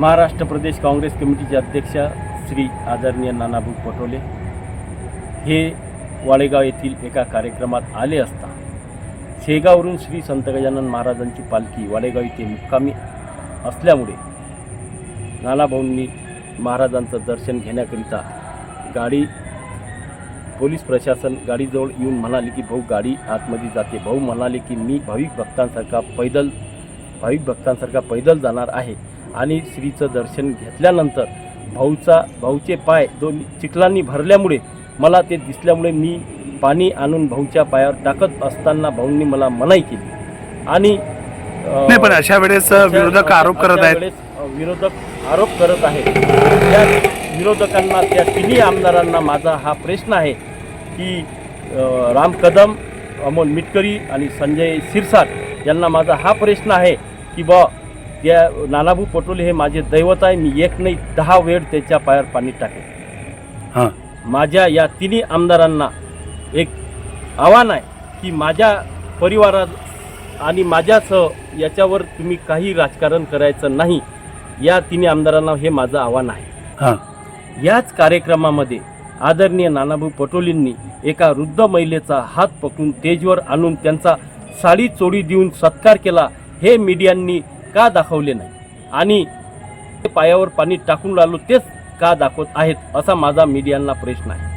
महाराष्ट्र प्रदेश काँग्रेस कमिटीचे अध्यक्ष श्री आदरणीय नानाभाऊ पटोले हे वाळेगाव येथील एका कार्यक्रमात आले असता शेगावरून श्री संत गजानन महाराजांची पालखी वाळेगाव येथे मुक्कामी असल्यामुळे नानाभाऊंनी महाराजांचं दर्शन घेण्याकरिता गाडी पोलीस प्रशासन गाडीजवळ येऊन म्हणाले की भाऊ गाडी आतमध्ये जाते. भाऊ म्हणाले की मी भाविक भक्तांसारखा पैदल भाविक भक्तांसारखा पैदल जाणार आहे. आणि श्रीचं दर्शन घेतल्यानंतर भाऊचा भाऊचे पाय दोन चिखलांनी भरल्यामुळे मला ते दिसल्यामुळे मी पाणी आणून भाऊच्या पायावर टाकत असताना भाऊंनी मला मनाई केली. आणि नाही पण अशा वेळेस विरोधक आरोप करत आहेत. विरोधक आरोप करत आहेत. त्या विरोधकांना त्या तिन्ही आमदारांना माझा हा प्रश्न आहे की राम कदम अमोल मिटकरी आणि संजय शिरसाट यांना माझा हा प्रश्न आहे की बा त्या नानाभाऊ पटोले हे माझे दैवत आहे. मी एक नाही दहा वेळ त्याच्या पायावर पाणी टाकेन. हां. माझ्या या तिन्ही आमदारांना एक आव्हान आहे की माझ्या परिवारात आणि माझ्यासह याच्यावर तुम्ही काही राजकारण करायचं नाही या तिन्ही आमदारांना हे माझं आव्हान आहे. हां. याच कार्यक्रमामध्ये आदरणीय नानाभाऊ पटोलेंनी एका वृद्ध महिलेचा हात पकडून स्टेजवर आणून त्यांचा साडी चोडी देऊन सत्कार केला. हे मीडियांनी का दाखवले नाही? आणि पायावर पाणी टाकून राहिलो तेच का दाखवत आहेत असा माझा मीडियांना प्रश्न आहे.